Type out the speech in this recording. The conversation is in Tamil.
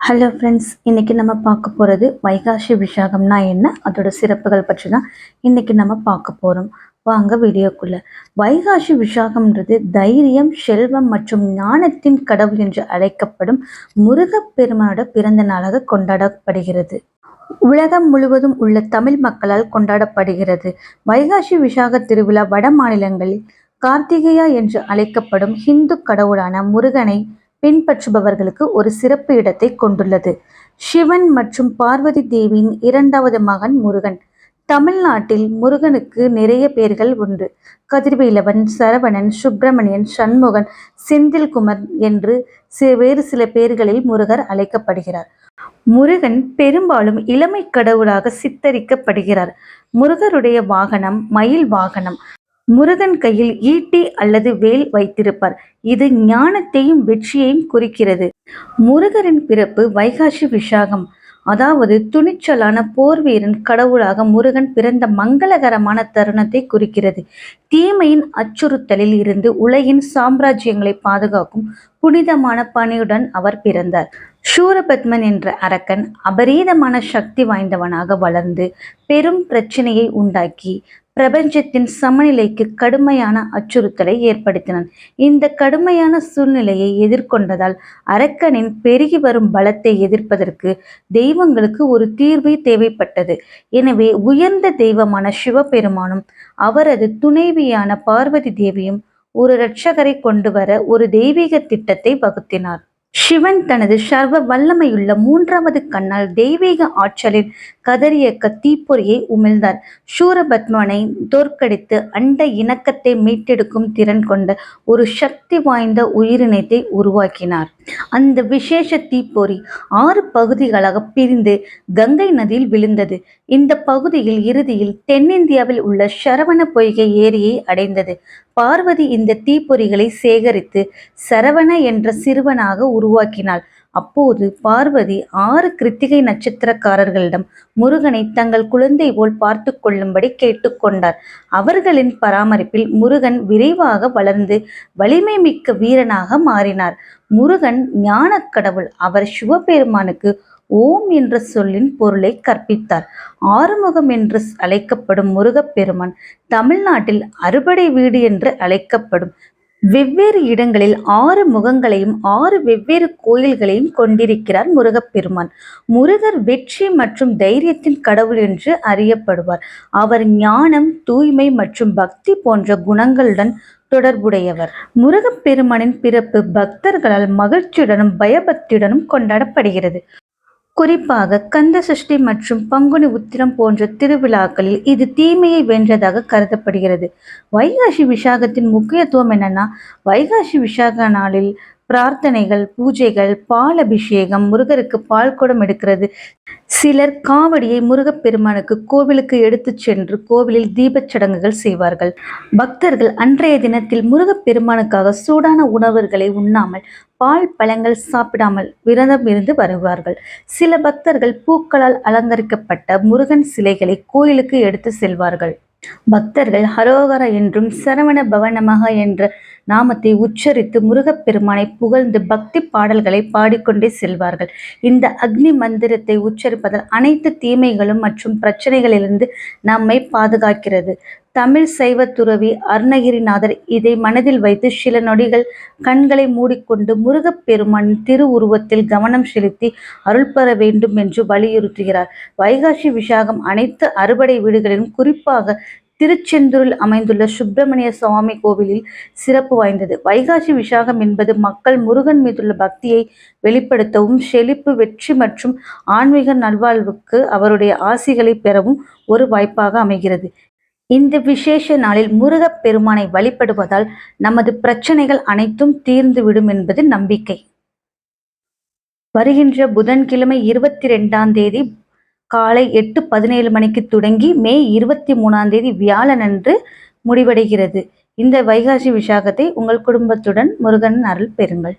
ஹலோ ஃப்ரெண்ட்ஸ் இன்னைக்கு நம்ம பார்க்க போகிறது வைகாசி விசாகம்னா என்ன? அதோட சிறப்புகள் பற்றி தான் இன்னைக்கு நம்ம பார்க்க போகிறோம் வாங்க வீடியோக்குள்ளே. வைகாசி விசாகம்ன்றது தைரியம் செல்வம் மற்றும் ஞானத்தின் கடவுள் என்று அழைக்கப்படும் முருகப்பெருமானோட பிறந்த நாளாக கொண்டாடப்படுகிறது. உலகம் முழுவதும் உள்ள தமிழ் மக்களால் கொண்டாடப்படுகிறது. வைகாசி விசாக திருவிழா வட மாநிலங்களில் கார்த்திகேயா என்று அழைக்கப்படும் ஹிந்து கடவுளான முருகனை பின்பற்றுபவர்களுக்கு ஒரு சிறப்பு இடத்தை கொண்டுள்ளது. சிவன் மற்றும் பார்வதி தேவியின் இரண்டாவது மகன் முருகன். தமிழ்நாட்டில் முருகனுக்கு நிறைய பேர்கள் உண்டு. கதிர்வேலவன் சரவணன் சுப்பிரமணியன் சண்முகன் செந்தில்குமர் என்று வேறு சில பேர்களில் முருகர் அழைக்கப்படுகிறார். முருகன் பெரும்பாலும் இளமை கடவுளாக சித்தரிக்கப்படுகிறார். முருகருடைய வாகனம் மயில் வாகனம். முருகன் கையில் ஈட்டி அல்லது வேல் வைத்திருப்பார். இது ஞானத்தையும் வெற்றியையும் குறிக்கிறது. முருகரின் பிறப்பு வைகாசி விஷாகம் அதாவது துணிச்சலான போர் வீரன் கடவுளாக முருகன் பிறந்த மங்களகரமான தருணத்தை குறிக்கிறது. தீமையின் அச்சுறுத்தலில் இருந்து உலகின் சாம்ராஜ்யங்களை பாதுகாக்கும் புனிதமான பணியுடன் அவர் பிறந்தார். சூரபத்மன் என்ற அரக்கன் அபரீதமான சக்தி வாய்ந்தவனாக வளர்ந்து பெரும் பிரச்சனையை உண்டாக்கி பிரபஞ்சத்தின் சமநிலைக்கு கடுமையான அச்சுறுத்தலை ஏற்படுத்தினான். இந்த கடுமையான சூழ்நிலையை எதிர்கொண்டதால் அரக்கனின் பெருகி வரும் பலத்தை எதிர்ப்பதற்கு தெய்வங்களுக்கு ஒரு தீர்வு தேவைப்பட்டது. எனவே உயர்ந்த தெய்வமான சிவபெருமானும் அவரது துணைவியான பார்வதி தேவியும் ஒரு இரட்சகரை கொண்டு வர ஒரு தெய்வீக திட்டத்தை வகுத்தினார். சிவன் தனது சர்வ வல்லமையுள்ள மூன்றாவது கண்ணால் தெய்வீக ஆற்றலின் கதறியக்க தீப்பொறியை உமிழ்ந்தார். சூரபத்மனை தோற்கடித்து அண்ட இணக்கத்தை மீட்டெடுக்கும் திறன் கொண்ட ஒரு சக்தி வாய்ந்த உயிரினத்தை உருவாக்கினார். அந்த விசேஷ தீப்பொறி ஆறு பகுதிகளாக பிரிந்து கங்கை நதியில் விழுந்தது. இந்த பகுதியில் இறுதியில் தென்னிந்தியாவில் உள்ள சரவண பொய்கை ஏரியை அடைந்தது. பார்வதி இந்த தீப்பொறிகளை சேகரித்து சரவண என்ற சிறுவனாக உருவாக்கினாள். அப்போது பார்வதி ஆறு கிருத்திகை நட்சத்திரக்காரர்களிடம் முருகனை தங்கள் குழந்தை போல் பார்த்து கொள்ளும்படி கேட்டுக்கொண்டார். அவர்களின் பராமரிப்பில் முருகன் விரைவாக வளர்ந்து வலிமை மிக்க வீரனாக மாறினார். முருகன் ஞானக் கடவுள் அவர் சிவபெருமானுக்கு ஓம் என்ற சொல்லின் பொருளை கற்பித்தார். ஆறுமுகம் என்று அழைக்கப்படும் முருகப்பெருமான் தமிழ்நாட்டில் அறுபடை வீடு என்று அழைக்கப்படும் வெவ்வேறு இடங்களில் ஆறு முகங்களையும் ஆறு வெவ்வேறு கோயில்களையும் கொண்டிருக்கிறார் முருகப்பெருமான். முருகர் வெற்றி மற்றும் தைரியத்தின் கடவுள் என்று அறியப்படுவார். அவர் ஞானம் தூய்மை மற்றும் பக்தி போன்ற குணங்களுடன் தொடர்புடையவர். முருகப்பெருமானின் பிறப்பு பக்தர்களால் மகிழ்ச்சியுடனும் பயபக்தியுடனும் கொண்டாடப்படுகிறது. குறிப்பாக கந்த சஷ்டி மற்றும் பங்குனி உத்திரம் போன்ற திருவிழாக்களில் இது தீமையை வென்றதாக கருதப்படுகிறது. வைகாசி விசாகத்தின் முக்கியத்துவம் என்னன்னா வைகாசி விசாக நாளில் பிரார்த்தனைகள் பூஜைகள் பால் அபிஷேகம் முருகருக்கு பால் குடம் எடுக்கிறது. சிலர் காவடியை முருகப்பெருமானுக்கு கோவிலுக்கு எடுத்து சென்று கோவிலில் தீபச் சடங்குகள் செய்வார்கள். பக்தர்கள் அன்றைய தினத்தில் முருகப்பெருமானுக்காக சூடான உணவுகளை உண்ணாமல் பால் பழங்கள் சாப்பிடாமல் விரதம் இருந்து வருவார்கள். சில பக்தர்கள் பூக்களால் அலங்கரிக்கப்பட்ட முருகன் சிலைகளை கோயிலுக்கு எடுத்து செல்வார்கள். பக்தர்கள் ஹரோகர என்றும் சரவண பவனமக என்ற நாமத்தை உச்சரித்து முருகப்பெருமானை புகழ்ந்து பக்தி பாடல்களை பாடிக்கொண்டே செல்வார்கள். இந்த அக்னி மந்திரத்தை உச்சரிப்பதால் அனைத்து தீமைகளும் மற்றும் பிரச்சனைகளிலிருந்து நம்மை பாதுகாக்கிறது. தமிழ் சைவ துறவி அருணகிரிநாதர் இதை மனதில் வைத்து சில நொடிகள் கண்களை மூடிக்கொண்டு முருகப்பெருமான் திருவுருவத்தில் கவனம் செலுத்தி அருள் பெற வேண்டும் என்று வலியுறுத்துகிறார். வைகாசி விசாகம் அனைத்து அறுபடை வீடுகளிலும் குறிப்பாக திருச்செந்தூரில் அமைந்துள்ள சுப்பிரமணிய சுவாமி கோவிலில் சிறப்பு வாய்ந்தது. வைகாசி விசாகம் என்பது மக்கள் முருகன் மீதுள்ள பக்தியை வெளிப்படுத்தவும் செழிப்பு வெற்றி மற்றும் ஆன்மீக நல்வாழ்வுக்கு அவருடைய ஆசிகளை பெறவும் ஒரு வாய்ப்பாக அமைகிறது. இந்த விசேஷ நாளில் முருகப் பெருமானை வழிபடுவதால் நமது பிரச்சனைகள் அனைத்தும் தீர்ந்துவிடும் என்பது நம்பிக்கை. வருகின்ற புதன்கிழமை இருபத்தி ரெண்டாம் தேதி காலை எட்டு பதினேழு மணிக்கு தொடங்கி மே இருபத்தி மூணாம் தேதி வியாழனன்று முடிவடைகிறது. இந்த வைகாசி விசாகத்தை உங்கள் குடும்பத்துடன் முருகன் அருள் பெறுங்கள்.